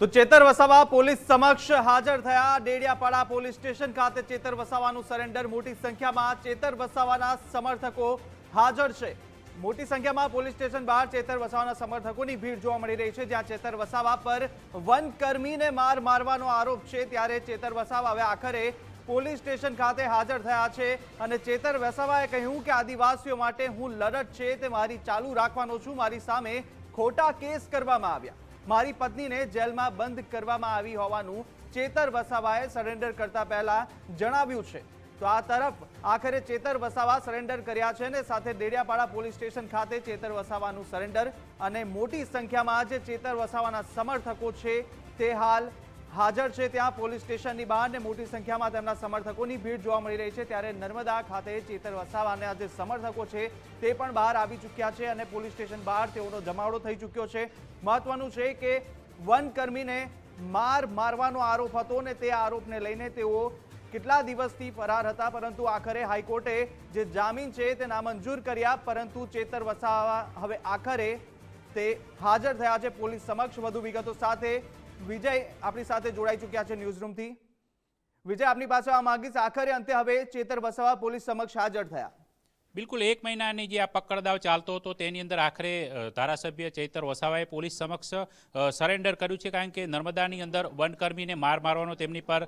તો ચેતર વસાવા પોલીસ સમક્ષ હાજર થયા. ડેડિયાપાડા પોલીસ સ્ટેશન ખાતે ચેતર વસાવાનું સરેન્ડર મોટી સંખ્યામાં ચેતર વસાવાના સમર્થકો હાજર છે. મોટી સંખ્યામાં પોલીસ સ્ટેશન બહાર ચેતર વસાવાના સમર્થકોની ભીડ જોવા મળી રહી છે, જ્યાં ચેતર વસાવા પર વનકર્મીને માર મારવાનો આરોપ છે. ત્યારે ચેતર વસાવા હવે આખરે પોલીસ સ્ટેશન ખાતે હાજર થયા છે અને ચેતર વસાવાએ કહ્યું કે, આદિવાસીઓ માટે હું લડત છે, તે મારી ચાલુ રાખવાનો છું. મારી સામે ખોટા કેસ કરવામાં આવ્યા. મારી પત્નીને જેલમાં બંધ કરવામાં આવી હોવાનું ચેતર વસાવાએ સરેન્ડર કરતા પહેલા જણાવ્યું છે. તો આ તરફ આખરે ચેતર વસાવા સરેન્ડર કર્યા છે ને સાથે દેડિયાપાડા પોલીસ સ્ટેશન ખાતે ચેતર વસાવાનું સરેન્ડર અને મોટી સંખ્યામાં જે ચેતર વસાવાના સમર્થકો છે તે હાલ હાજર છે ત્યાં પોલીસ સ્ટેશનની બહાર ને મોટી સંખ્યામાં તેમના સમર્થકોની ભીડ જોવા મળી રહી છે. ત્યારે નર્મદા ખાતે ચેતર વસાવાના જે સમર્થકો છે તે પણ બહાર આવી ચૂક્યા છે અને પોલીસ સ્ટેશન બહાર તેઓનો જમાવડો થઈ ચૂક્યો છે. મહત્વનું છે કે વનકર્મીને માર મારવાનો આરોપ હતો ને તે આરોપને લઈને તેઓ કેટલા દિવસથી ફરાર હતા, પરંતુ આખરે હાઈકોર્ટે જે જામીન છે તે નામંજૂર કર્યા, પરંતુ ચેતર વસાવા હવે આખરે તે હાજર થયા છે પોલીસ સમક્ષ. વધુ વિગતો સાથે વિજય આપણી સાથે જોડાઈ ચૂક્યા છે ન્યૂઝરૂમથી વિજય, આપની પાસે આ માંગીશ આખરે અંતે હવે ચેતર વસાવા પોલીસ સમક્ષ હાજર થયા. બિલકુલ, એક મહિનાની જે આ પકડદાવ ચાલતો હતો, તેની અંદર આખરે ધારાસભ્ય ચૈતર વસાવાએ પોલીસ સમક્ષ સરેન્ડર કર્યું છે કારણ કે નર્મદાની અંદર વનકર્મીને માર મારવાનો તેમની પર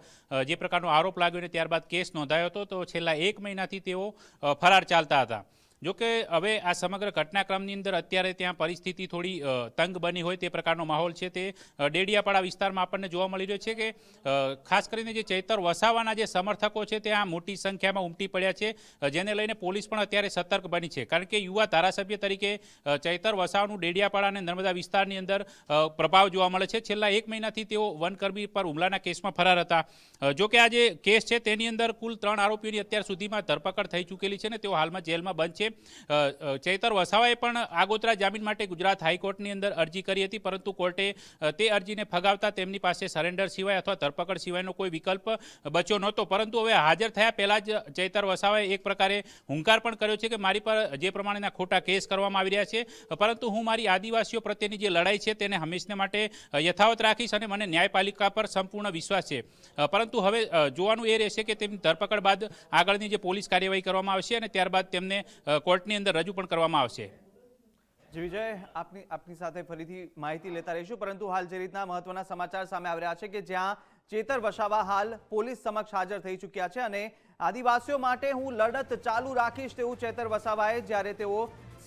જે પ્રકારનો આરોપ લાગ્યો અને ત્યારબાદ કેસ નોંધાયો હતો, તો છેલ્લા એક મહિનાથી તેઓ ફરાર ચાલતા હતા. જો કે હવે આ સમગ્ર ઘટનાક્રમની અંદર અત્યારે ત્યાં પરિસ્થિતિ થોડી તંગ બની હોય તે પ્રકારનો માહોલ છે તે ડેડિયાપાડા વિસ્તારમાં આપણને જોવા મળી રહ્યો છે કે ખાસ કરીને જે ચૈતર વસાવાના જે સમર્થકો છે ત્યાં મોટી સંખ્યામાં ઉમટી પડ્યા છે જેને લઈને પોલીસ પણ અત્યારે સતર્ક બની છે. કારણ કે યુવા ધારાસભ્ય તરીકે ચૈતર વસાવાનું ડેડિયાપાડા અને નર્મદા વિસ્તારની અંદર પ્રભાવ જોવા મળે છે. છેલ્લા એક મહિનાથી તેઓ વનકર્મી પર હુમલાના કેસમાં ફરાર હતા. જોકે આ જે કેસ છે તેની અંદર કુલ ત્રણ આરોપીઓની અત્યાર સુધીમાં ધરપકડ થઈ ચૂકેલી છે ને તેઓ હાલમાં જેલમાં બંધ છે. ચૈતર વસાવાએ પણ આગોતરા જામીન માટે ગુજરાત હાઈકોર્ટની અંદર અરજી કરી હતી, પરંતુ કોર્ટે તે અરજીને ફગાવતા તેમની પાસે સરેન્ડર સિવાય અથવા ધરપકડ સિવાયનો કોઈ વિકલ્પ બચ્યો નહોતો. પરંતુ હવે હાજર થયા પહેલાં જ ચૈતર વસાવાએ એક પ્રકારે હુંકાર પણ કર્યો છે કે મારી પર જે પ્રમાણેના ખોટા કેસ કરવામાં આવી રહ્યા છે, પરંતુ હું મારી આદિવાસીઓ પ્રત્યેની જે લડાઈ છે તેને હંમેશને માટે યથાવત રાખીશ અને મને ન્યાયપાલિકા પર સંપૂર્ણ વિશ્વાસ છે. પરંતુ હવે જોવાનું એ રહેશે કે તેમની ધરપકડ બાદ આગળની જે પોલીસ કાર્યવાહી કરવામાં આવશે અને ત્યારબાદ તેમને કોર્ટની અંદર રજૂ પણ કરવામાં આવશે. જી, વિજય, આપની આપની સાથે ફરીથી માહિતી લેતા રહીશું. પરંતુ હાલ જે રીતના મહત્વના સમાચાર સામે આવી રહ્યા છે કે જ્યાં ચેતર વસાવા હાલ પોલીસ સમક્ષ હાજર થઈ ચૂક્યા છે અને આદિવાસીઓ માટે હું લડત ચાલુ રાખીશ તેવું ચેતર વસાવાએ જ્યારે તેઓ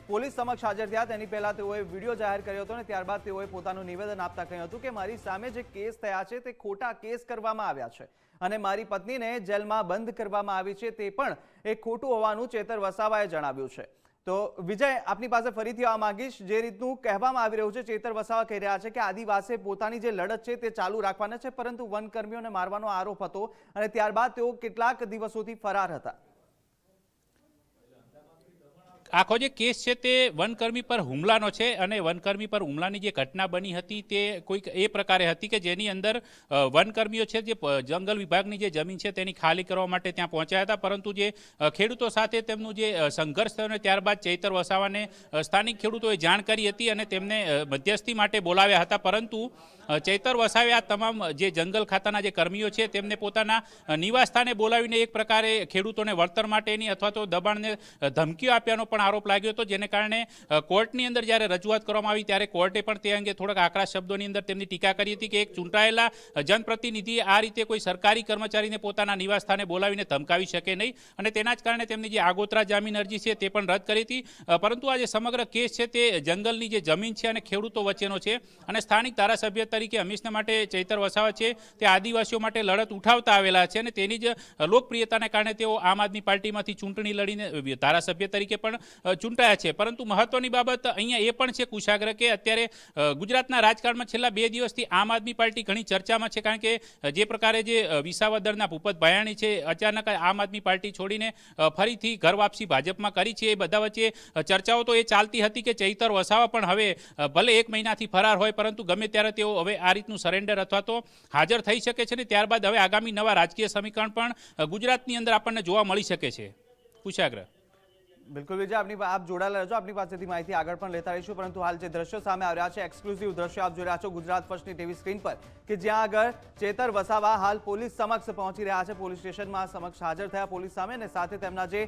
પોલીસ સમક્ષ હાજર થયા. તેની પહેલા તેઓએ વીડિયો જાહેર કર્યો હતો અને ત્યારબાદ તેઓએ પોતાનું નિવેદન આપતા કહ્યું હતું કે મારી સામે જે કેસ થયા છે તે ખોટા કેસ કરવામાં આવ્યા છે અને મારી પત્નીને જેલમાં બંધ કરવામાં આવી છે તે પણ એ ખોટું હોવાનું ચેતર વસાવાએ જણાવ્યું છે. તો વિજય, આપની પાસે ફરીથી આવવા માંગીશ. જે રીતનું કહેવામાં આવી રહ્યું છે, ચેતર વસાવા કહી રહ્યા છે કે આદિવાસી પોતાની જે લડત છે તે ચાલુ રાખવાના છે, પરંતુ વનકર્મીઓને મારવાનો આરોપ હતો અને ત્યારબાદ તેઓ કેટલાક દિવસોથી ફરાર હતા. આખો જે કેસ છે તે વનકર્મી પર હુમલાનો છે અને વનકર્મી પર હુમલાની જે ઘટના બની હતી તે કોઈક એ પ્રકારે હતી કે જેની અંદર વનકર્મીઓ છે જે જંગલ વિભાગની જે જમીન છે તેની ખાલી કરવા માટે ત્યાં પહોંચ્યા હતા. પરંતુ જે ખેડૂતો સાથે તેમનું જે સંઘર્ષ થયો અને ત્યારબાદ ચૈતર વસાવાને સ્થાનિક ખેડૂતોએ જાણ કરી હતી અને તેમને મધ્યસ્થી માટે બોલાવ્યા હતા. પરંતુ ચૈતર વસાવે આ તમામ જે જંગલ ખાતાના જે કર્મીઓ છે તેમને પોતાના નિવાસ સ્થાને બોલાવીને એક પ્રકારે ખેડૂતોને વળતર માટેની અથવા તો દબાણને ધમકીઓ આપ્યાનો પણ આરોપ લાગ્યો હતો, જેને કારણે કોર્ટની અંદર જ્યારે રજૂઆત કરવામાં આવી, ત્યારે કોર્ટે પણ તે અંગે થોડાક આકરા શબ્દોની અંદર તેમની ટીકા કરી હતી કે એક ચૂંટાયેલા જનપ્રતિનિધિએ આ રીતે કોઈ સરકારી કર્મચારીને પોતાના નિવાસ સ્થાને બોલાવીને ધમકાવી શકે નહીં અને તેના જ કારણે તેમની જે આગોતરા જામીન અરજી છે તે પણ રદ કરી હતી. પરંતુ આ જે સમગ્ર કેસ છે તે જંગલની જે જમીન છે અને ખેડૂતો વચ્ચેનો છે અને સ્થાનિક ધારાસભ્ય તરીકે હંમેશના માટે ચૈતર વસાવા છે, તે આદિવાસીઓ માટે લડત ઉઠાવતા આવેલા છે અને તેની જ લોકપ્રિયતાને કારણે તેઓ આમ આદમી પાર્ટીમાંથી ચૂંટણી લડીને ધારાસભ્ય તરીકે પણ ચૂંટાયા છે. પરંતુ મહત્વની બાબત અહીંયા એ પણ છે કુશાગ્ર કે અત્યારે ગુજરાતના રાજકારણમાં છેલ્લા બે દિવસથી આમ આદમી પાર્ટી ઘણી ચર્ચામાં છે. કારણ કે જે પ્રકારે જે વિસાવદરના ભૂપત ભયાણી છે, અચાનક આમ આદમી પાર્ટી છોડીને ફરીથી ઘર વાપસી ભાજપમાં કરી છે. એ બધા વચ્ચે ચર્ચાઓ તો એ ચાલતી હતી કે ચૈતર વસાવા પણ હવે ભલે એક મહિનાથી ફરાર હોય, પરંતુ ગમે ત્યારે તેઓ હવે આ રીતનું સરેન્ડર અથવા તો હાજર થઈ શકે છે ને ત્યારબાદ હવે આગામી નવા રાજકીય સમીકરણ પણ ગુજરાતની અંદર આપણને જોવા મળી શકે છે. કુશાગ્ર. બિલકુલ વિજય, આપની આપ જોડાયેલા રહેજો. આપની પાસેથી માહિતી આગળ પણ લેતા રહીશું. પરંતુ હાલ જે દ્રશ્યો સામે આવ્યા છે એક્સક્લુઝિવ દ્રશ્યો આપ જોઈ રહ્યા છો ગુજરાત ફર્સ્ટની ટીવી સ્ક્રીન પર, કે જ્યાં આગળ ચેતર વસાવા હાલ પોલીસ સમક્ષ પહોંચી રહ્યા છે. પોલીસ સ્ટેશનમાં સમક્ષ હાજર થયા પોલીસ સામે અને સાથે તેમના જે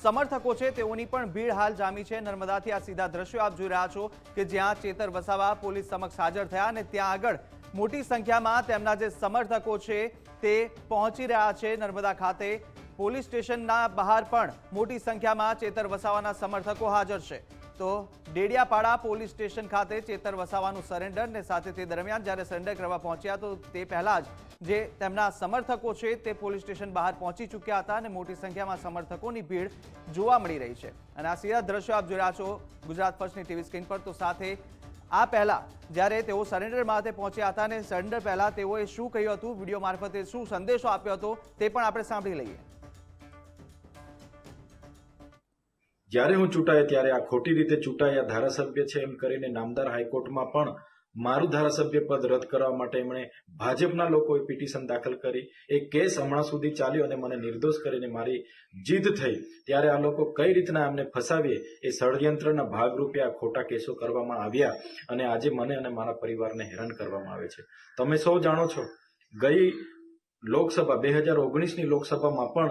સમર્થકો છે, તેઓની પણ ભીડ હાલ જામી છે. નર્મદાથી આ સીધા દ્રશ્યો આપ જોઈ રહ્યા છો કે જ્યાં ચેતર વસાવા પોલીસ સમક્ષ હાજર થયા અને ત્યાં આગળ મોટી સંખ્યામાં તેમના જે સમર્થકો છે, તે પહોંચી રહ્યા છે નર્મદા ખાતે. પોલીસ સ્ટેશનના બહાર પણ મોટી સંખ્યામાં ચેતર વસાવાના સમર્થકો હાજર છે. તો ડેડિયાપાડા પોલીસ સ્ટેશન ખાતે ચેતર વસાવાનું સરેન્ડર ને સાથે તે દરમિયાન જ્યારે સરેન્ડર કરવા પહોંચ્યા તો તે પહેલા જ જે તેમના સમર્થકો છે તે પોલીસ સ્ટેશન બહાર પહોંચી ચૂક્યા હતા અને મોટી સંખ્યામાં સમર્થકોની ભીડ જોવા મળી રહી છે. અને આ સીધા દ્રશ્યો આપ જોઈ રહ્યા છો ગુજરાત ફર્સ્ટની ટીવી સ્ક્રીન પર. તો સાથે આ પહેલા જ્યારે તેઓ સરેન્ડર માટે પહોંચ્યા હતા અને સરેન્ડર પહેલા તેઓએ શું કહ્યું હતું, વીડિયો મારફતે શું સંદેશો આપ્યો હતો તે પણ આપણે સાંભળી લઈએ. જ્યારે હું ચૂંટાયો ત્યારે આ ખોટી રીતે ચૂંટાયા ધારાસભ્ય છે એમ કરીને નામદાર હાઈકોર્ટમાં પણ મારું ધારાસભ્ય પદ રદ કરવા માટે એમણે ભાજપના લોકોએ પિટિશન દાખલ કરી. એ કેસ હમણાં સુધી ચાલ્યો અને મને નિર્દોષ કરીને મારી જીદ થઈ. ત્યારે આ લોકો કઈ રીતના એમને ફસાવીએ એ ષડયંત્રના ભાગરૂપે આ ખોટા કેસો કરવામાં આવ્યા અને આજે મને અને મારા પરિવારને હેરાન કરવામાં આવે છે. તમે સૌ જાણો છો, ગઈ લોકસભા, બે હજાર ઓગણીસની લોકસભામાં પણ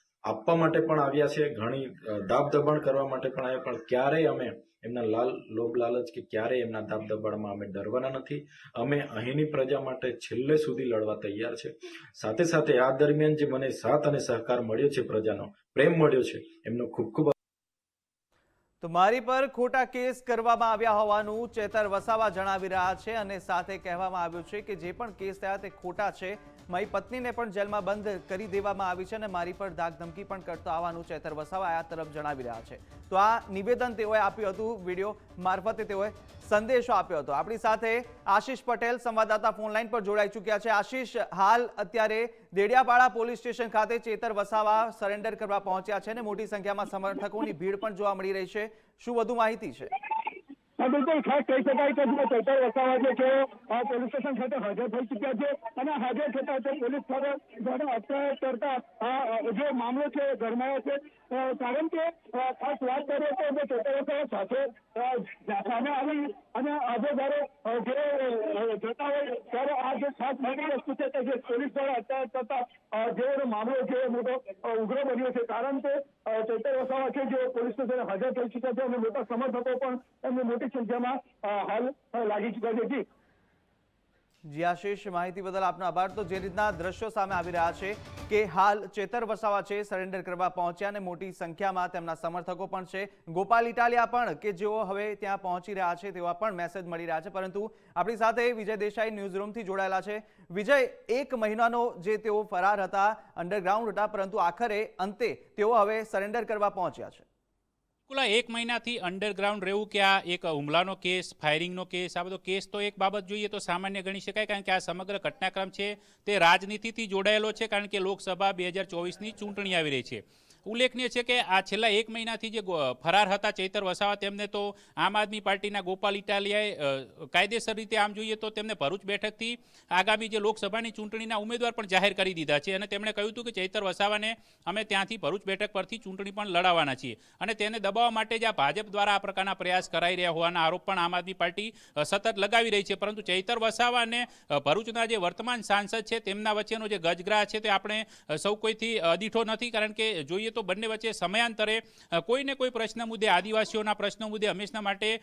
આપવા માટે પણ આવ્યા છે, ઘણી દાબ દબાણ કરવા માટે પણ આવ્યા, પણ ક્યારેય અમે એમના લાલ, લોભ લાલચ કે ક્યારેય એમના દાબ દબાણમાં અમે ડરવાના નથી. અમે અહીંની પ્રજા માટે છેલ્લે સુધી લડવા તૈયાર છે. સાથે સાથે આ દરમિયાન જે મને સાથ અને સહકાર મળ્યો છે પ્રજાનો, પ્રેમ મળ્યો છે, એમનો ખૂબ ખૂબ તો મારી પર ખોટા કેસ કરવામાં આવ્યા હોવાનું ચેતર વસાવા જણાવી રહ્યા છે અને સાથે કહેવામાં આવ્યું છે કે જે પણ કેસ થયા તે ખોટા છે. મારી પત્નીને પણ જેલમાં બંધ કરી દેવામાં આવી છે અને મારી પર ધાકધમકી પણ કરતો આવવાનું ચેતર વસાવા આ તરફ જણાવી રહ્યા છે. તો આ નિવેદન તેઓએ આપ્યું હતું, વીડિયો મારફતે તેઓએ સંદેશો આપ્યો હતો. આપણી સાથે આશીષ પટેલ, સંવાદદાતા ફોનલાઈન પર જોડાઈ ચૂક્યા છે. આશીષ, હાલ અત્યારે દેડિયાપાડા પોલીસ સ્ટેશન ખાતે ચેતર વસાવા સરેન્ડર કરવા પહોંચ્યા છે અને મોટી સંખ્યામાં સમર્થકોની ભીડ પણ જોવા મળી રહી છે. શું વધુ માહિતી છે? બિલકુલ ખાસ કહી શકાય કે જે ચૈતર વસાવા જે છે પોલીસ સ્ટેશન ખાતે હાજર થઈ ચુક્યા છે. અને હાજર થતા તે પોલીસ દ્વારા દ્વારા અત્યાચાર કરતા જે મામલો છે ગરમાયો છે. કારણ કે ખાસ વાત કરીએ તો જે ચૈતર સાથે સામે આવી અને આજે જયારે જતા હોય, ત્યારે આ જે ખાસ મોટી વસ્તુ છે કે જે પોલીસ દ્વારા અત્યાર થતા જે મામલો છે મોટો ઉગ્ર બન્યો છે, કારણ કે ચૈતર વસાવા છે જે પોલીસ સ્ટેશને હાજર થઈ ચુક્યા છે, અને મોટા સમર્થકો પણ એમની મોટી સંખ્યામાં હાલ લાગી ચુક્યા છે. જી. જી માહિતી બદલ આપનો આભાર. તો જે રીતના દ્રશ્યો સામે આવી રહ્યા છે કે હાલ ચેતર વસાવા છે, સરેન્ડર કરવા પહોંચ્યા અને મોટી સંખ્યામાં તેમના સમર્થકો પણ છે. ગોપાલ ઇટાલિયા પણ કે જેઓ હવે ત્યાં પહોંચી રહ્યા છે તેવા પણ મેસેજ મળી રહ્યા છે. પરંતુ આપણી સાથે વિજય દેસાઈ ન્યૂઝ રૂમથી જોડાયેલા છે. વિજય, એક મહિનાનો જે તેઓ ફરાર હતા અંડરગ્રાઉન્ડ હતા, પરંતુ આખરે અંતે તેઓ હવે સરેન્ડર કરવા પહોંચ્યા છે. કુલા એક મહિનાથી અંડરગ્રાઉન્ડ રહેવું કે આ એક હુમલાનો કેસ ફાયરિંગનો કેસ, આ બધો કેસ તો એક બાબત જોઈએ તો સામાન્ય ગણી શકાય કારણ કે આ સમગ્ર ઘટનાક્રમ છે તે રાજનીતિથી જોડાયેલો છે કારણ કે લોકસભા બે હજાર ચોવીસની ચૂંટણી આવી રહી છે. ઉલ્લેખનીય છે કે આ છેલ્લા એક મહિનાથી જે ફરાર હતા ચૈતર વસાવા, તેમને તો આમ આદમી પાર્ટીના ગોપાલ ઇટાલિયાએ કાયદેસર રીતે આમ જોઈએ તો તેમને ભરૂચ બેઠકથી આગામી જે લોકસભાની ચૂંટણીના ઉમેદવાર પણ જાહેર કરી દીધા છે. અને તેમણે કહ્યું હતું કે ચૈતર વસાવાને અમે ત્યાંથી ભરૂચ બેઠક પરથી ચૂંટણી પણ લડાવવાના છીએ. અને તેને દબાવવા માટે જ આ ભાજપ દ્વારા આ પ્રકારના પ્રયાસ કરાઈ રહ્યા હોવાના આરોપ પણ આમ આદમી પાર્ટી સતત લગાવી રહી છે. પરંતુ ચૈતર વસાવા અને ભરૂચના જે વર્તમાન સાંસદ છે, તેમના વચ્ચેનો જે ગજગ્રાહ છે તે આપણે સૌ કોઈથી અદીઠો નથી. કારણ કે જોઈએ તો બંને વચ્ચે સમયાંતરે કોઈને કોઈ પ્રશ્ન મુદ્દે, આદિવાસીઓના પ્રશ્નો મુદ્દે હંમેશા માટે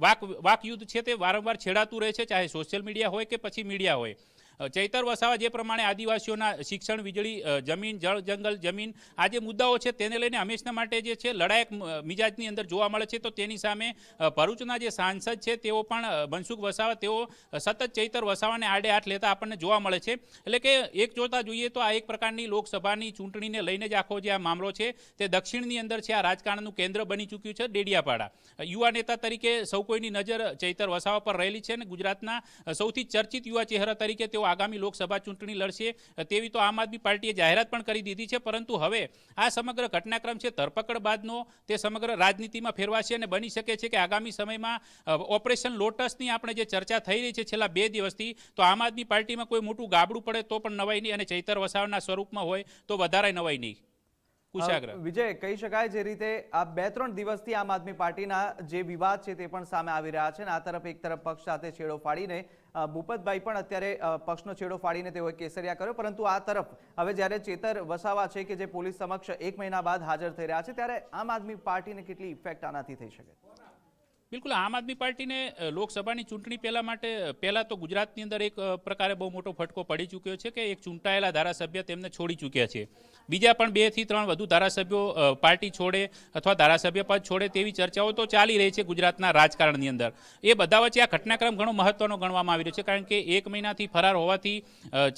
વાક, વાકયુદ્ધ છે તે વારંવાર છેડાતું રહે છે, ચાહે સોશિયલ મીડિયા હોય કે પછી મીડિયા હોય. ચૈતર વસાવા જે પ્રમાણે આદિવાસીઓના શિક્ષણ વીજળી જમીન, જળ જંગલ, જમીન, આ જે મુદ્દાઓ છે તેને લઈને હંમેશા માટે જે છે લડાયક મિજાજની અંદર જોવા મળે છે. તો તેની સામે ભરૂચના જે સાંસદ છે તેઓ પણ મનસુખ વસાવા, તેઓ સતત ચૈતર વસાવાને આડે હાથ લેતા આપણને જોવા મળે છે. એટલે કે એક જોતા જોઈએ તો આ એક પ્રકારની લોકસભાની ચૂંટણીને લઈને જ આખો જે આ મામલો છે તે દક્ષિણની અંદર છે. આ રાજકારણનું કેન્દ્ર બની ચૂક્યું છે ડેડિયાપાડા. યુવા નેતા તરીકે સૌ કોઈની નજર ચૈતર વસાવા પર રહેલી છે અને ગુજરાતના સૌથી ચર્ચિત યુવા ચહેરા તરીકે તેઓ આગામી લોકસભા ચૂંટણી લડશે, તેવી તો આમ આદમી પાર્ટીએ જાહેરાત પણ કરી દીધી છે. પરંતુ હવે આ સમગ્ર ઘટનાક્રમ છે, ધરપકડ બાદનો તે સમગ્ર રાજનીતિમાં ફેરવાશે અને બની શકે છે કે આગામી સમયમાં ઓપરેશન લોટસની આપણે જે ચર્ચા થઈ રહી છે છેલ્લા બે દિવસથી, તો આમ આદમી પાર્ટીમાં કોઈ મોટું ગાબડું પડે તો પણ નવાઈ નહીં અને ચૈતર વસાવના સ્વરૂપમાં હોય તો વધારે નવાઈ નહીં. વિજય, કહી શકાય જે રીતે આ બે ત્રણ દિવસથી આમ આદમી પાર્ટીના જે વિવાદ છે તે પણ સામે આવી રહ્યા છે આ તરફ એક તરફ પક્ષ સાથે છેડો ફાડીને ભૂપતભાઈ પણ અત્યારે પક્ષનો છેડો ફાડીને તેઓએ કેસરિયા કર્યો, પરંતુ આ તરફ હવે જ્યારે ચેતર વસાવા છે કે જે પોલીસ સમક્ષ એક મહિના બાદ હાજર થઈ રહ્યા છે, ત્યારે આમ આદમી પાર્ટીને કેટલી ઇફેક્ટ આનાથી થઈ શકે? બિલકુલ, આમ આદમી પાર્ટીને લોકસભાની ચૂંટણી પહેલાં માટે પહેલાં તો ગુજરાતની અંદર એક પ્રકારે બહુ મોટો ફટકો પડી ચૂક્યો છે કે એક ચૂંટાયેલા ધારાસભ્ય તેમને છોડી ચૂક્યા છે. બીજા પણ બેથી ત્રણ વધુ ધારાસભ્યો પાર્ટી છોડે અથવા ધારાસભ્ય પદ છોડે તેવી ચર્ચાઓ તો ચાલી રહી છે ગુજરાતના રાજકારણની અંદર. એ બધા વચ્ચે આ ઘટનાક્રમ ઘણો મહત્વનો ગણવામાં આવી રહ્યો છે કારણ કે એક મહિનાથી ફરાર હોવાથી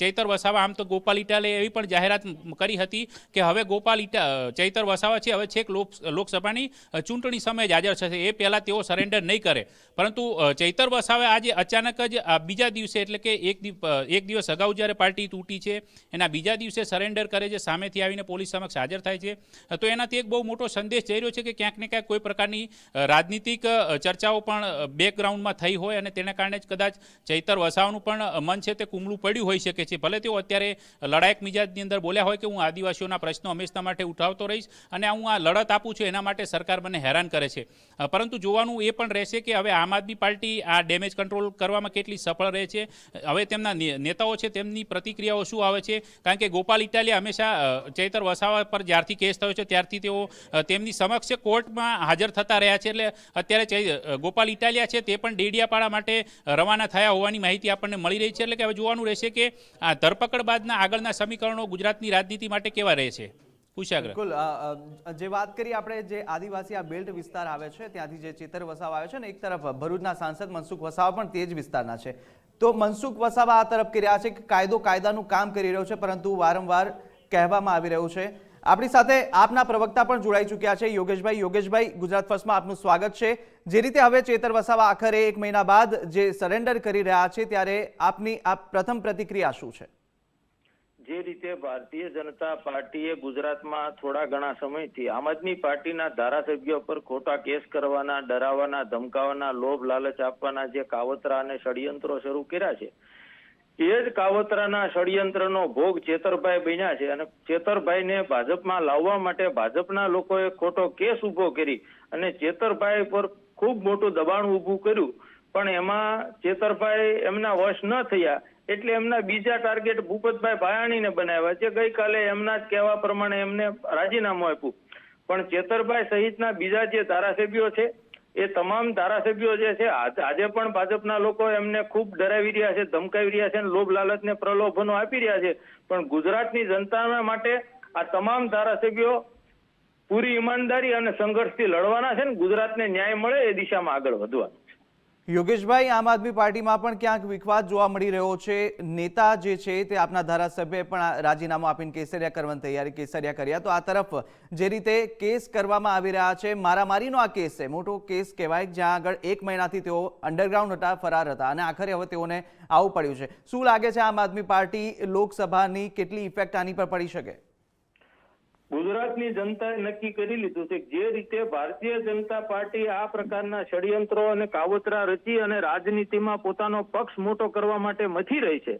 ચૈતર વસાવા, આમ તો ગોપાલ ઇટાલે એવી પણ જાહેરાત કરી હતી કે હવે ગોપાલ ઇટા ચૈતર વસાવા છે, હવે છેક લોક લોકસભાની ચૂંટણી સમયે જ હાજર થશે એ પહેલાં તેઓ સરેન્ડર નહીં કરે. પરંતુ ચૈતર વસાવે આજે અચાનક જ બીજા દિવસે એટલે કે એક એક દિવસ અગાઉ જ્યારે પાર્ટી તૂટી છે, એના બીજા દિવસે સરેન્ડર કરે છે, સામેથી આવીને પોલીસ સમક્ષ હાજર થાય છે. તો એનાથી એક બહુ મોટો સંદેશ જઈ રહ્યો છે કે ક્યાંક ને ક્યાંક કોઈ પ્રકારની રાજનીતિક ચર્ચાઓ પણ બેકગ્રાઉન્ડમાં થઈ હોય અને તેના કારણે જ કદાચ ચૈતર વસાવાનું પણ મન છે તે કુમળું પડ્યું હોઈ શકે છે. ભલે તેઓ અત્યારે લડાયક મિજાજની અંદર બોલ્યા હોય કે હું આદિવાસીઓના પ્રશ્નો હંમેશા માટે ઉઠાવતો રહીશ અને હું આ લડત આપું છું, એના માટે સરકાર મને હેરાન કરે છે. પરંતુ જોવાનું એ પણ રહેશે કે હવે આમ આદમી પાર્ટી આ ડેમેજ કંટ્રોલ કરવામાં કેટલી સફળ રહે છે. હવે તેમના નેતાઓ છે તેમની પ્રતિક્રિયાઓ શું આવે છે? કારણ કે ગોપાલ ઇટાલિયા હંમેશા ચૈતર વસાવા પર જ્યારથી કેસ થયો છે ત્યારથી તેઓ તેમની સમક્ષ કોર્ટમાં હાજર થતા રહ્યા છે. એટલે અત્યારે ગોપાલ ઇટાલિયા છે તે પણ ડેડિયાપાડા માટે રવાના થયા હોવાની માહિતી આપણને મળી રહી છે. એટલે કે હવે જોવાનું રહેશે કે આ ધરપકડ બાદના આગળના સમીકરણો ગુજરાતની રાજનીતિ માટે કેવા રહે છે? કુશાગ્ર. બિલકુલ. જે વાત કરી આપણે જે આદિવાસી આ બેલ્ટ વિસ્તાર આવે છે, ત્યાંથી જે ચેતર વસાવા આવે છે ને એક તરફ ભરૂચના સાંસદ મનસુખ વસાવા પણ તે જ વિસ્તારના છે. તો મનસુખ વસાવા આ તરફ કરી રહ્યા છે કે કાયદો કાયદાનું કામ કરી રહ્યો છે, પરંતુ વારંવાર કહેવામાં આવી રહ્યું છે. આપણી સાથે આપના પ્રવક્તા પણ જોડાઈ ચૂક્યા છે, યોગેશભાઈ. યોગેશભાઈ, ગુજરાત ફર્સ્ટમાં આપનું સ્વાગત છે. જે રીતે હવે ચેતર વસાવા આખરે એક મહિના બાદ જે સરેન્ડર કરી રહ્યા છે, ત્યારે આપની આ પ્રથમ પ્રતિક્રિયા શું છે? જે રીતે ભારતીય જનતા પાર્ટીએ ગુજરાતમાં થોડા ઘણા સમયથી આમ આદમી પાર્ટીના ધારાસભ્યો પર ખોટા કેસ કરવાના, ડરાવવાના, ધમકાવવાના, લોભ, લાલચ આપવાના જે કાવતરા અને ષડયંત્રો શરૂ કર્યા છે, એ જ કાવતરાના ષડયંત્રનો ભોગ ચેતરભાઈ બન્યા છે અને ચેતરભાઈને ભાજપમાં લાવવા માટે ભાજપના લોકોએ ખોટો કેસ ઊભો કરી અને ચેતરભાઈ પર ખૂબ મોટું દબાણ ઊભું કર્યું. પણ એમાં ચેતરભાઈ એમના વશ ન થયા એટલે એમના બીજા ટાર્ગેટ ભૂપતભાઈ ભાયાણીને બનાવ્યા છે. ગઈકાલે એમના જ કહેવા પ્રમાણે એમને રાજીનામું આપ્યું. પણ ચેતરભાઈ સહિતના બીજા જે ધારાસભ્યો છે, એ તમામ ધારાસભ્યો જે છે આજ- પણ ભાજપના લોકો એમને ખૂબ ડરાવી રહ્યા છે, ધમકાવી રહ્યા છે અને લોભ લાલચને પ્રલોભનો આપી રહ્યા છે. પણ ગુજરાતની જનતાના માટે આ તમામ ધારાસભ્યો પૂરી ઈમાનદારી અને સંઘર્ષથી લડવાના છે ને ગુજરાતને ન્યાય મળે એ દિશામાં આગળ વધવાનું. યોગેશભાઈ, આમ આદમી પાર્ટીમાં પણ ક્યાંક વિખવાદ જોવા મળી રહ્યો છે. નેતા જે છે તે આપના ધારાસભ્યએ પણ રાજીનામું આપીને કેસરિયા કરવાની તૈયારી, કેસરિયા કર્યા. તો આ તરફ જે રીતે કેસ કરવામાં આવી રહ્યા છે, મારામારીનો આ કેસ છે. મોટો કેસ કહેવાય જ્યાં આગળ એક મહિનાથી તેઓ અંડરગ્રાઉન્ડ હતા, ફરાર હતા. અને આખરે હવે તેઓને આવું પડ્યું છે. શું લાગે છે આમ આદમી પાર્ટી લોકસભાની કેટલી ઇફેક્ટ આની પર પડી શકે? ગુજરાતની જનતાએ નક્કી કરી લીધું છે જે રીતે ભારતીય જનતા પાર્ટી આ પ્રકારના ષડયંત્રો અને કાવતરા રચી અને રાજનીતિમાં પોતાનો પક્ષ મોટો કરવા માટે મથી રહી છે.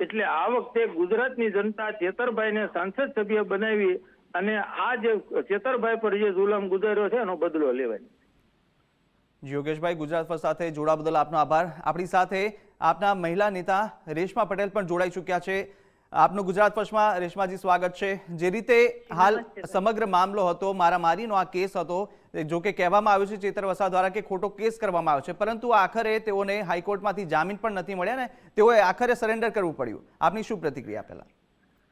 એટલે આ વખતે ગુજરાતની જનતા ચેતરભાઈને સાંસદ સભ્ય બનાવી અને આ જે ચેતરભાઈ પર જે જુલમ ગુજાર્યો છે એનો બદલો લેવાની. યોગેશભાઈ, ગુજરાત ફર્સ્ટ સાથે જોડા બદલ આપનો આભાર. આપણી સાથે આપના મહિલા નેતા રેશમા પટેલ પણ જોડાઈ ચૂક્યા છે. આપનું ગુજરાત ફર્સ્ટમાં રેશમાજી સ્વાગત છે. જે રીતે હાલ સમગ્ર મામલો હતો મારામારીનો આ કેસ હતો જો કે કહેવામાં આવ્યું છે ચેતર વસા દ્વારા કે ખોટો કેસ કરવામાં આવ્યો છે પરંતુ આખરે તેઓને હાઈકોર્ટમાંથી જામીન પણ નથી મળ્યા ને તેઓએ આખરે સરેન્ડર કરવું પડ્યું. આપની શું પ્રતિક્રિયા પહેલા?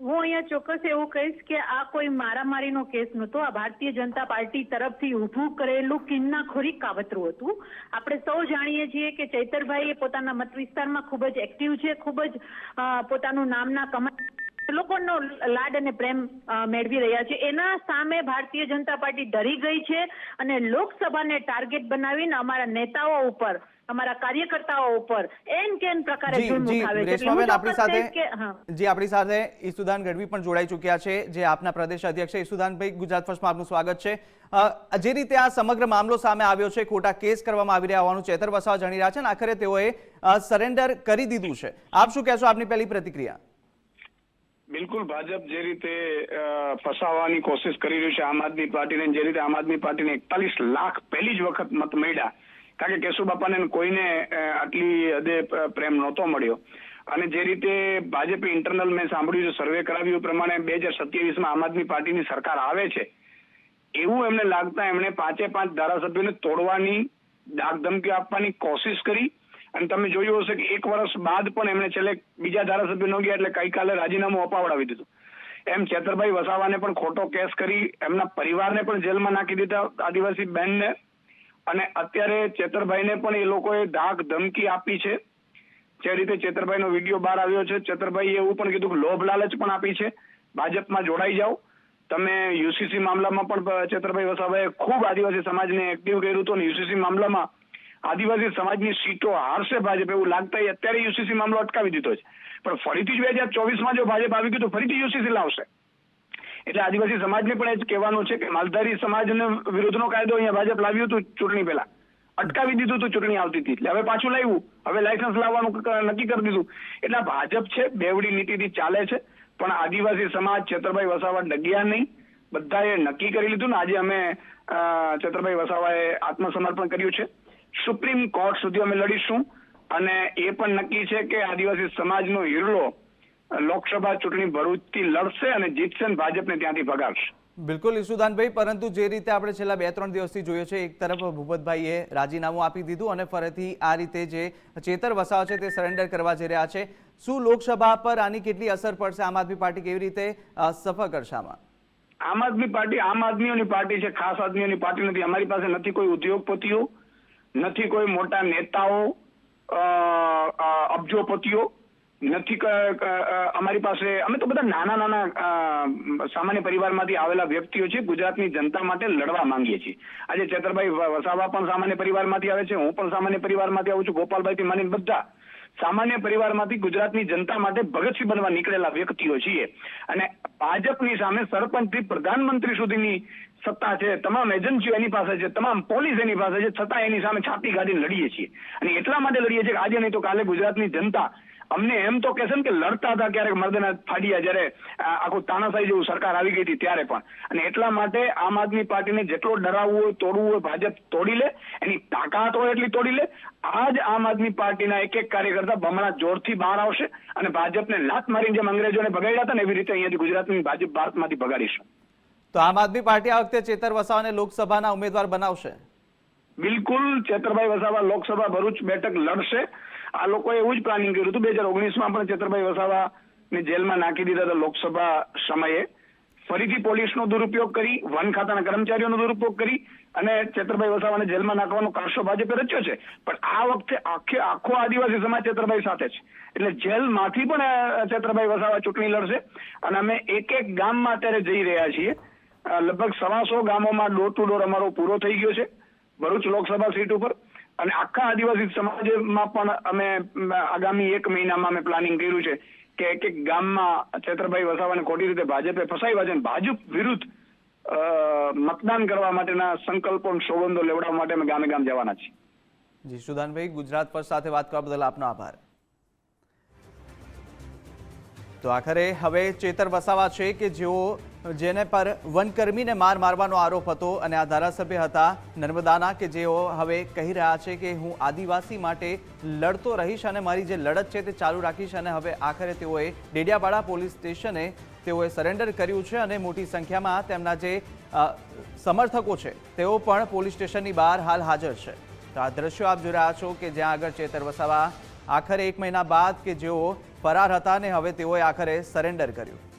હું અહીંયા ચોક્કસ એવું કહીશ કે આ કોઈ મારામારીનો કેસ નહોતો. આ ભારતીય જનતા પાર્ટી તરફથી ઊભું કરેલું કિન્નાખોરી કાવતરું હતું. આપણે સૌ જાણીએ છીએ કે ચૈતરભાઈ એ પોતાના મત વિસ્તારમાં ખૂબ જ એક્ટિવ છે, ખૂબ જ પોતાનું નામના કમા લોકોનો લાડ અને પ્રેમ મેળવી રહ્યા છે. એના સામે ભારતીય જનતા પાર્ટી ડરી ગઈ છે અને લોકસભાને ટાર્ગેટ બનાવીને અમારા નેતાઓ ઉપર અમારા કાર્યકર્તાઓ ઉપર એન કેન પ્રકારે જુલ્મ ઉઠાવે છે. રેશમાબેન આપણી સાથે જી આપણી સાથે ઈસુદાન ગઢવી પણ જોડાઈ ચૂક્યા છે જે આપના પ્રદેશ અધ્યક્ષ છે. ઈસુદાનભાઈ ગુજરાત ફર્સ્ટમાં આપનું સ્વાગત છે. જે રીતે આ સમગ્ર મામલો સામે આવ્યો છે ખોટા કેસ કરવામાં આવી રહ્યા હોવાનું ચેતર વસાવા જાણી રહ્યા છે અને આખરે તેઓએ સરેન્ડર કરી દીધું છે. આપ શું કહેશો આપની પહેલી પ્રતિક્રિયા? બિલકુલ ભાજપ જે રીતે ફસાવવાની કોશિશ કરી રહ્યું છે આમ આદમી પાર્ટીને જે રીતે આમ આદમી પાર્ટીને એકતાલીસ લાખ પહેલી જ વખત મત મળ્યા કારણ કે કેશુબાપાને કોઈને આટલી હદે પ્રેમ નહોતો મળ્યો. અને જે રીતે ભાજપે ઇન્ટરનલ મેં સાંભળ્યું છે સર્વે કરાવ્યું પ્રમાણે બે હજાર સત્યાવીસમાં આમ આદમી પાર્ટીની સરકાર આવે છે, એવું એમને લાગતા એમણે પાંચે પાંચ ધારાસભ્યોને તોડવાની ડાક ધમકી આપવાની કોશિશ કરી. અને તમે જોયું હશે કે એક વર્ષ બાદ પણ એમણે છેલ્લે બીજા ધારાસભ્ય ન ગયા એટલે ગઈકાલે રાજીનામું અપાવડાવી દીધું. એમ ચેતરભાઈ વસાવાને પણ ખોટો કેસ કરી, એમના પરિવારને પણ જેલમાં નાખી દીધા આદિવાસી બેનને. અને અત્યારે ચેતરભાઈને પણ એ લોકોએ ધાક ધમકી આપી છે. જે રીતે ચેતરભાઈનો વીડિયો બહાર આવ્યો છે, ચેતરભાઈએ એવું પણ કીધું કે લોભ લાલચ પણ આપી છે. ભાજપમાં જોડાઈ જાઓ. તમે યુસીસી મામલામાં પણ ચેતરભાઈ વસાવાએ ખૂબ આદિવાસી સમાજને એક્ટિવ કર્યું હતું અને યુસીસી મામલામાં આદિવાસી સમાજની સીટો હારશે ભાજપ એવું લાગતા અત્યારે યુસીસી મામલો અટકાવી દીધો છે. પણ ફરીથી જ બે હજાર ચોવીસમાં જો ભાજપ આવી ગયું તો ફરીથી યુસીસી લાવશે. એટલે આદિવાસી સમાજને પણ એ જ કહેવાનું છે કે માલધારી સમાજને વિરુદ્ધનો કાયદો અહીંયા ભાજપ લાવ્યું હતું ચૂંટણી પહેલા. અટકાવી દીધું હતું ચૂંટણી આવતી હતી. એટલે હવે પાછું લાવ્યું. હવે લાયસન્સ લાવવાનું નક્કી કરી દીધું. એટલે ભાજપ છે, બેવડી નીતિથી ચાલે છે, પણ આદિવાસી સમાજ છેતરભાઈ વસાવા ડગ્યા નહીં. બધાએ નક્કી કરી લીધું ને આજે અમે છેતરભાઈ વસાવાએ આત્મસમર્પણ કર્યું છે. સુપ્રીમ કોર્ટ સુધી અમે લડીશું. અને એ પણ નક્કી છે કે આદિવાસી સમાજનો હિરલો લોકસભા ચૂંટણી ભરૂચથી લડશે અને જીતશે અને ભાજપને ત્યાંથી ભગાડશે. બિલકુલ ઈસુદાનભાઈ પરંતુ જે રીતે આપણે છેલ્લા બે ત્રણ દિવસથી જોઈએ છે એક તરફ ભૂપતભાઈએ રાજીનામું આપી દીધું અને ફરીથી આ રીતે જે ચેતર વસાવ છે તે સરેન્ડર કરવા જઈ રહ્યા છે. શું લોકસભા પર આની કેટલી અસર પડશે? આમ આદમી પાર્ટી કેવી રીતે સફળ કરશે આમાં? આમ આદમી પાર્ટી આમ આદમીઓની પાર્ટી છે ખાસ આદમીઓની પાર્ટી નથી. અમારી પાસે નથી કોઈ ઉદ્યોગપતિઓ નથી કોઈ મોટા નેતાઓ અબજોપતિઓ. નથી અમારી પાસે, અમે તો બધા નાના નાના સામાન્ય પરિવારમાંથી આવેલા વ્યક્તિઓ છે ગુજરાતની જનતા માટે લડવા માંગીએ છીએ. આજે ચેતરભાઈ વસાવા પણ સામાન્ય પરિવારમાંથી આવે છે, હું પણ સામાન્ય પરિવારમાંથી આવું છું, ગોપાલભાઈથી માની બધા સામાન્ય પરિવારમાંથી ગુજરાતની જનતા માટે ભગતસિંહ બનવા નીકળેલા વ્યક્તિઓ છીએ. અને ભાજપની સામે સરપંચથી પ્રધાનમંત્રી સુધીની સત્તા છે, તમામ એજન્સીઓ એની પાસે છે, તમામ પોલીસ એની પાસે છે, છતાં એની સામે છાતી કાઢીને લડીએ છીએ. અને એટલા માટે લડીએ છીએ કે આજે નહીં તો કાલે ગુજરાતની જનતા અમને એમ તો કહેશે ને કે લડતા હતા ક્યારેક મર્દના ફાડ્યા જ્યારે આખું તાનાશાહી જેવું સરકાર આવી ગઈ હતી ત્યારે પણ. અને એટલા માટે આમ આદમી પાર્ટીને જેટલો ડરાવવું હોય તોડવું હોય ભાજપ તોડી લે એની તાકાત હોય એટલી તોડી લે આજ આમ આદમી પાર્ટીના એક એક કાર્યકર્તા બમણા જોરથી બહાર આવશે અને ભાજપને લાત મારીને જેમ અંગ્રેજોને ભગાડ્યા હતા ને એવી રીતે અહીંયાથી ગુજરાતની ભાજપ ભારતમાંથી ભગાડીશું. તો આમ આદમી પાર્ટી આ વખતે ચેતર વસાવાને લોકસભાના ઉમેદવાર બનાવશે? બિલકુલ ચેતરભાઈ વસાવા લોકસભા ભરૂચ બેઠક લડશે. આ લોકોએ એવું જ પ્લાનિંગ કર્યું હતું. બે હજાર ઓગણીસમાં પણ ચેતરભાઈ વસાવાને જેલમાં નાખી દીધા હતા લોકસભા સમયે. ફરીથી પોલીસનો દુરુપયોગ કરી, વન ખાતાના કર્મચારીઓનો દુરુપયોગ કરી અને ચેતરભાઈ વસાવાને જેલમાં નાખવાનો કારસો ભાજપે રચ્યો છે. પણ આ વખતે આખે આખો આદિવાસી સમાજ ચેતરભાઈ સાથે છે. એટલે જેલમાંથી પણ ચેતરભાઈ વસાવા ચૂંટણી લડશે. અને અમે એક એક ગામમાં અત્યારે જઈ રહ્યા છીએ. લગભગ સવાસો ગામોમાં ડોર ટુ ડોર અમારો પૂરો થઈ ગયો છે. ભરૂચ લોકસભા સીટ ઉપર. અને આખા આદિવાસી સમાજમાં પણ અમે આગામી એક મહિનામાં અમે પ્લાનિંગ કર્યું છે કે એક એક ગામમાં છેતરભાઈ વસાવાને ખોટી રીતે ભાજપે ફસાવ્યા છે ભાજપ વિરુદ્ધ મતદાન કરવા માટેના સંકલ્પો સોગંદો લેવડાવવા માટે અમે ગામે ગામ જવાના છીએ. જી, સુદાનભાઈ, ગુજરાત પર સાથે વાત કરવા બદલ આપનો આભાર. તો આખરે હવે ચેતર વસાવા છે કે જેઓ જેને પર વનકર્મીને માર મારવાનો આરોપ હતો અને આ ધારાસભ્ય હતા નર્મદાના કે જેઓ હવે કહી રહ્યા છે કે હું આદિવાસી માટે લડતો રહીશ અને મારી જે લડત છે તે ચાલુ રાખીશ અને હવે આખરે તેઓએ ડેડિયાપાડા પોલીસ સ્ટેશને તેઓએ સરેન્ડર કર્યું છે અને મોટી સંખ્યામાં તેમના જે સમર્થકો છે તેઓ પણ પોલીસ સ્ટેશનની બહાર હાલ હાજર છે. તો આ દ્રશ્યો આપ જોઈ રહ્યા છો કે જ્યાં આગળ ચેતર વસાવા આખરે એક મહિના બાદ કે જેઓ ફરાર હતા ને હવે તેઓએ આખરે સરેન્ડર કર્યું.